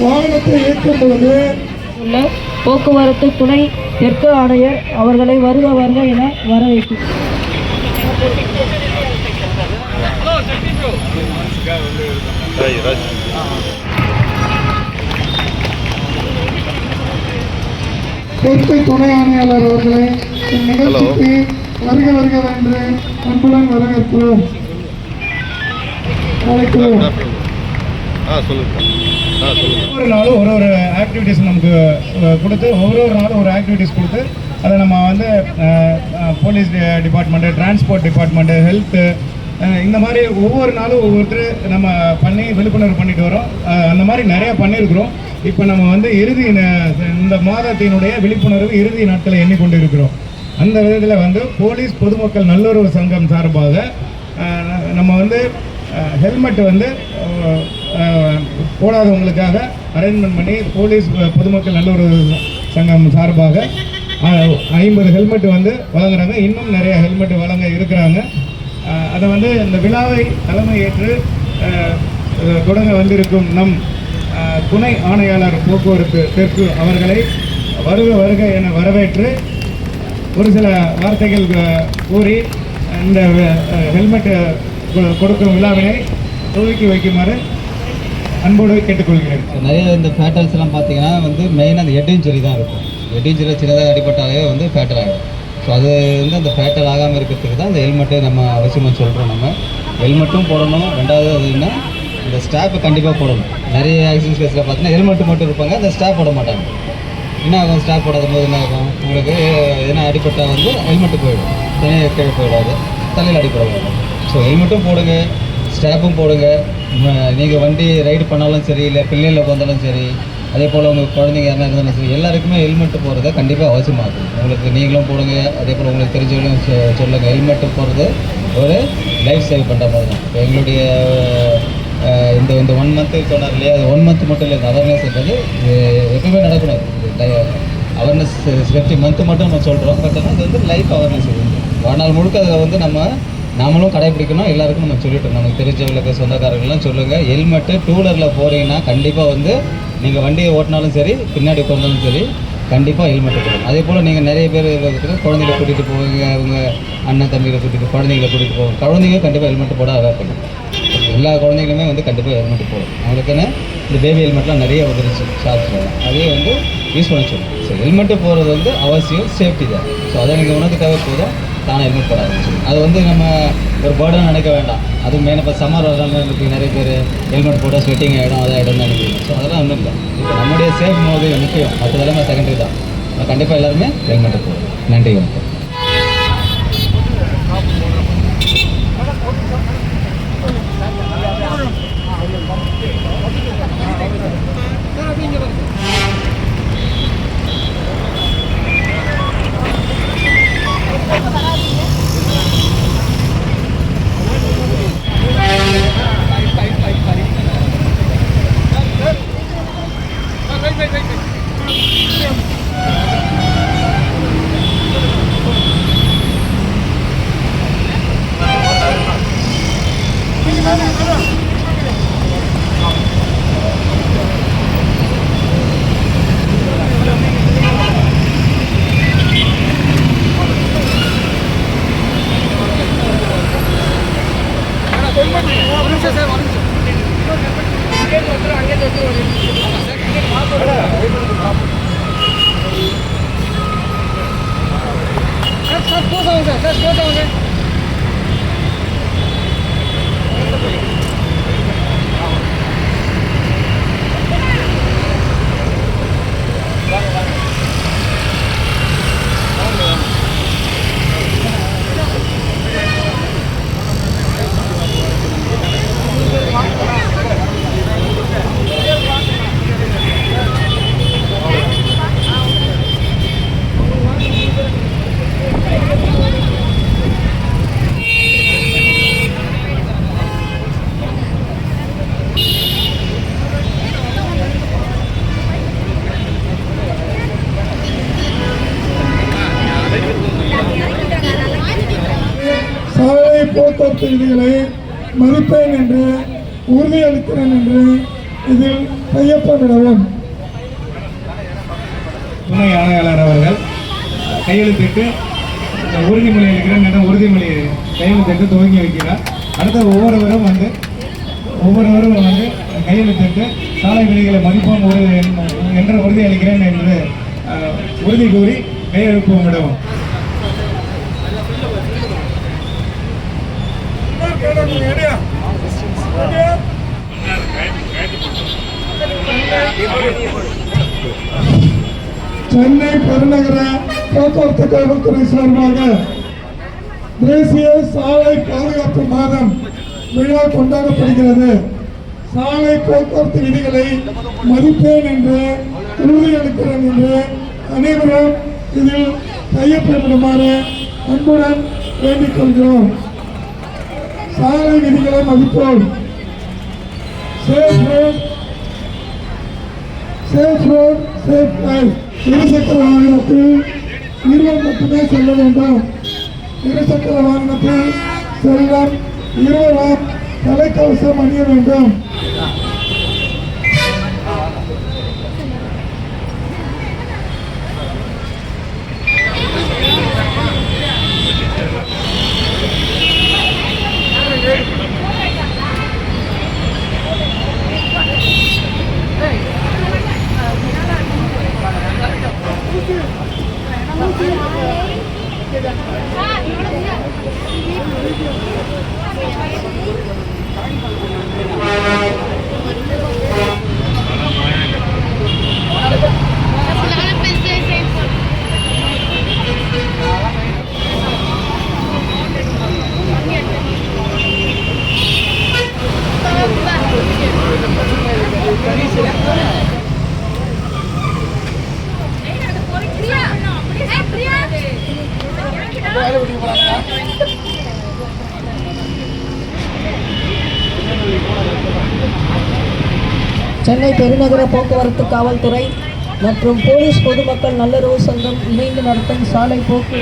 வாகனத்தை இயக்கும் பொழுது உள்ள போக்குவரத்து துணை தெற்கு ஆணையர் அவர்களை வருக வருக என வரவேற்கும் தெற்கு துணை ஆணையாளர் அவர்களை இந்நிகழ்ச்சிக்கு வருக வருக என்று அன்புடன் வரவேற்கிறோம் அழைக்கிறோம் ஆ சொல்லுங்க ஆ சொல்லுங்க. ஒவ்வொரு நாளும் ஒரு ஒரு ஆக்டிவிட்டிஸ் நமக்கு கொடுத்து ஒவ்வொரு ஒரு நாளும் ஒரு ஆக்டிவிட்டிஸ் கொடுத்து அதை நம்ம வந்து police department transport department health இந்த மாதிரி ஒவ்வொரு நாளும் ஒவ்வொருத்தர் நம்ம பண்ணி விழிப்புணர்வு பண்ணிட்டு வரோம். அந்த மாதிரி நிறையா பண்ணியிருக்கிறோம். இப்போ நம்ம வந்து இறுதி ந- இந்த மாதத்தினுடைய விழிப்புணர்வு இறுதி நாட்களை எண்ணிக்கொண்டு இருக்கிறோம் அந்த விதத்தில் வந்து போலீஸ் பொதுமக்கள் நல்லுறவு சங்கம் சார்பாக நம்ம வந்து ஹெல்மெட் வந்து போடாதவங்களுக்காக அரேஞ்ச்மெண்ட் பண்ணி போலீஸ் பொதுமக்கள் பொதுமக்கள் நல்லுறவு சங்கம் சார்பாக ஐம்பது ஹெல்மெட் வந்து வழங்குறாங்க. இன்னும் நிறைய ஹெல்மெட் வழங்க இருக்கிறாங்க. அதை வந்து இந்த விழாவை தலைமை ஏற்று தொடங்க வந்திருக்கும் நம் துணை ஆணையாளர் போக்குவரத்து தெற்கு அவர்களை வருக வருக என வரவேற்று ஒரு சில வார்த்தைகள் கூறி இந்த ஹெல்மெட் கொ- கொடுக்கும் விழாவினை துவக்கி வைக்குமாறு அன்போடு கேட்டுக்கொள்கிறேன். நிறைய இந்த ஃபேட்டல்ஸ் எல்லாம் பார்த்தீங்கன்னா வந்து மெயினாக அந்த ஹெட் இன்ஜுரி தான் இருக்கும். ஹெட் இன்ஜுரி சின்னதாக அடிபட்டாலே வந்து ஃபேட்டல் ஆகிடும் ஸோ அது வந்து அந்த ஃபேட்டல் ஆகாமல் இருக்கிறதுக்கு தான் அந்த ஹெல்மெட்டு நம்ம அவசியமாக சொல்கிறோம் நம்ம. ஹெல்மெட்டும் போடணும். ரெண்டாவது அது இந்த ஸ்டாப்பு கண்டிப்பாக போடணும். நிறைய ஆக்சிடென்ட் கேஸில் பார்த்தீங்கன்னா ஹெல்மெட் மட்டும் இருப்பாங்க. அந்த ஸ்டாப் போட மாட்டாங்க. என்ன ஆகும்? ஸ்டாப் போடாத போது என்ன ஆகும்? உங்களுக்கு எதனா அடிபட்டால் வந்து ஹெல்மெட்டு போயிடும். தனியாக கீழே போயிடாது. தலையில் அடிப்படாது ஸோ ஹெல்மெட்டும் போடுங்க. ஸ்டாப்பும் போடுங்க. நீங்கள் வண்டி ரைடு பண்ணாலும் சரி இல்லை பிள்ளைகளில் உட்காந்தாலும் சரி அதே போல் உங்கள் குழந்தைங்க யாரா இருந்தாலும் சரி எல்லாருக்குமே ஹெல்மெட்டு போடுறது கண்டிப்பாக அவசியமாகும். உங்களுக்கு நீங்களும் போடுங்க அதே போல் உங்களுக்கு தெரிஞ்சவங்களும் சொ- ஹெல்மெட்டு போடுறது ஒரு லைஃப் சேவ் பண்ணுற மாதிரி தான். இப்போ எங்களுடைய இந்த இந்த ஒன் மந்த்து சொன்னார் இல்லையா அது ஒன் மந்த் மட்டும் இல்லை இந்த அவேர்னஸ்ன்றது எப்பவுமே நடக்கணும். அவேர்னஸ் சேஃப்டி மந்த்து மட்டும் நம்ம சொல்கிறோம் பட் ஆனால் அது வந்து லைஃப் அவேர்னஸ் வாழ்நாள் முழுக்க அதில் வந்து நம்ம நாமளும் கடைப்பிடிக்கணும் எல்லாருக்கும் நம்ம சொல்லிட்டோம். நமக்கு தெரிஞ்சவங்களுக்கு சொந்தக்காரர்கள்லாம் சொல்லுங்கள் ஹெல்மெட்டு டூலரில் போகிறீங்கன்னா கண்டிப்பாக வந்து நீங்கள் வண்டியை ஓட்டினாலும் சரி பின்னாடி உட்காந்தாலும் சரி கண்டிப்பாக ஹெல்மெட் போடணும். அதே போல் நீங்கள் நிறைய பேர் இருக்கிற குழந்தைகளை கூட்டிகிட்டு போவீங்க அவங்க அண்ணன் தம்பிகளை கூட்டிகிட்டு குழந்தைங்களை கூட்டிகிட்டு போவாங்க. குழந்தைங்க கண்டிப்பாக ஹெல்மெட் போட அவேர் பண்ணும் எல்லா குழந்தைங்களுமே வந்து கண்டிப்பாக ஹெல்மெட் போடும் அவங்களுக்குன்னு இந்த பேபி ஹெல்மெட்லாம் நிறைய வந்துருச்சு ஷாப்ஸில் அதே வந்து யூஸ் பண்ண சொல்லணும் ஸோ ஹெல்மெட்டு போகிறது வந்து அவசியம் சேஃப்டி தான். ஸோ அதை நீங்கள் உனக்கு போதும். தானே ஹெல்மெட் போட ஆரம்பிச்சு அது வந்து நம்ம ஒரு பேர்டன் நினைக்க வேண்டாம். அதுவும் மெயின் இப்போ சம்மர் வரனால எனக்கு நிறைய பேர் ஹெல்மெட் போட்டால் ஸ்வெட்டிங் ஆகிடும் அதை ஆகிடும் நினைக்கிறேன். ஸோ அதெல்லாம் ஒன்றும் இல்லை. இப்போ நம்முடைய சேஃப் மோது முக்கியம். மற்றதெல்லாம் செகண்டரி தான். கண்டிப்பாக எல்லாருமே ஹெல்மெட்டை போடுவோம் நன்றி வணக்கம் சாலை போக்குவரத்து விதிகளை மதிப்பேன் என்று உறுதியளிக்கிறேன் என்று இதில் கையொப்பமிடவும் துணை ஆணையாளர் அவர்கள் கையெழுத்திட்டு உறுதிமொழி அளிக்கிறேன் என்ற உறுதிமொழி கையெழுத்திட்டு துவங்கி வைக்கிறார். அடுத்த ஒவ்வொருவரும் வந்து ஒவ்வொருவரும் வந்து கையெழுத்திட்டு சாலை விதிகளை மதிப்போம் ஒரு என்ற உறுதி அளிக்கிறேன் என்று உறுதி கூறி கையெழுப்போம் விடவும். சென்னை பெருநகர போக்குவரத்து காவல்துறை சார்பாக தேசிய சாலை பாதுகாப்பு மாதம் விழா கொண்டாடப்படுகிறது. சாலை போக்குவரத்து விதிகளை மதிப்பேன் என்று உறுதியளிக்கிறேன் என்று அனைவரும் இதில் கையொப்பமிடுமாறு அன்புடன் வேண்டிக் கொள்கிறோம். சாலை விதிகளை மதிப்போம். Safe road safe road safe life இருசக்கர வாகனத்தில் இருவர் மட்டுமே செல்ல வேண்டும். இருசக்கர வாகனத்தில் செல்லம் இருவரும் தலைக்கவசம் அணிய வேண்டும். சென்னை பெருநகர போக்குவரத்து காவல்துறை மற்றும் போலீஸ் பொதுமக்கள் நல்லுறவு சங்கம் இணைந்து நடத்தும் சாலை போக்கு.